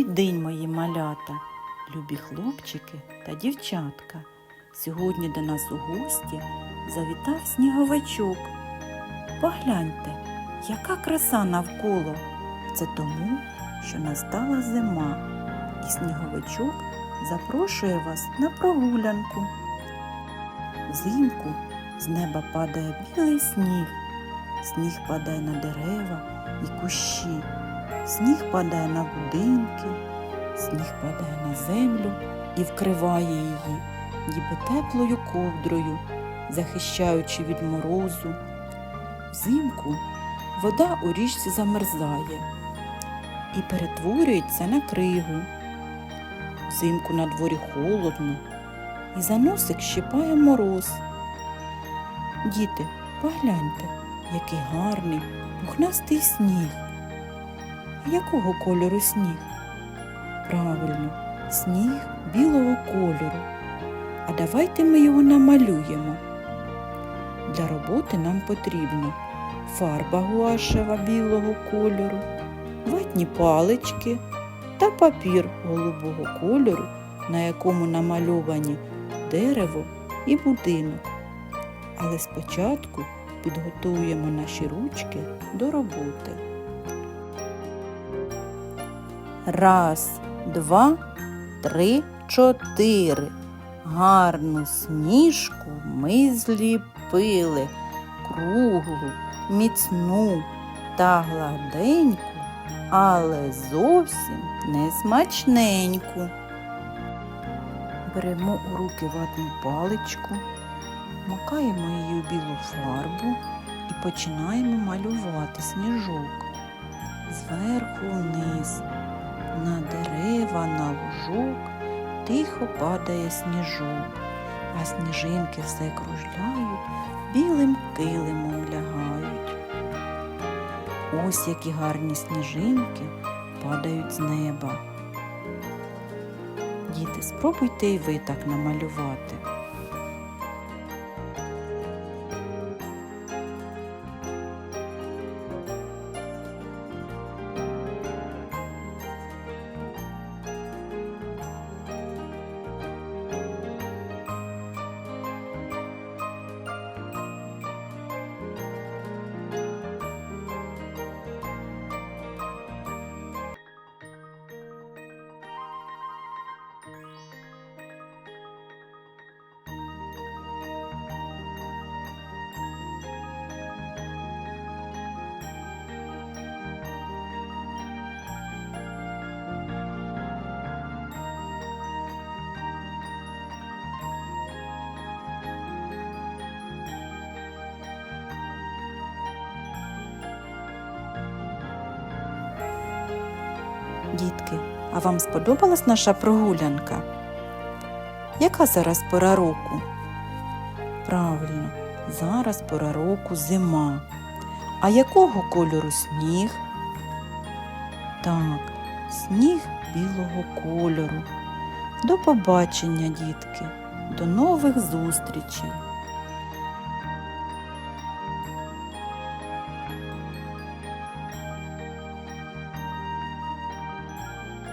Добрий день, мої малята, любі хлопчики та дівчатка. Сьогодні до нас у гості завітав сніговичок. Погляньте, яка краса навколо. Це тому, що настала зима, і сніговичок запрошує вас на прогулянку. Взимку з неба падає білий сніг. Сніг падає на дерева і кущі. Сніг падає на будинки, сніг падає на землю і вкриває її, ніби теплою ковдрою, захищаючи від морозу. Взимку вода у річці замерзає і перетворюється на кригу. Взимку на дворі холодно, і за носик щипає мороз. Діти, погляньте, який гарний пухнастий сніг. Якого кольору сніг? Правильно, сніг білого кольору. А давайте ми його намалюємо. Для роботи нам потрібно фарба гуашева білого кольору, ватні палички та папір голубого кольору, на якому намальовані дерево і будинок. Але спочатку підготуємо наші ручки до роботи. Раз, два, три, чотири. Гарну сніжку ми зліпили, круглу, міцну та гладеньку, але зовсім не смачненьку. Беремо у руки ватну паличку, макаємо її у білу фарбу і починаємо малювати сніжок зверху вниз. На дерева, на лужок тихо падає сніжок, а сніжинки все кружляють, білим килимом лягають. Ось які гарні сніжинки падають з неба. Діти, спробуйте і ви так намалювати. Дітки, а вам сподобалась наша прогулянка? Яка зараз пора року? Правильно, зараз пора року зима. А якого кольору сніг? Так, сніг білого кольору. До побачення, дітки, до нових зустрічей!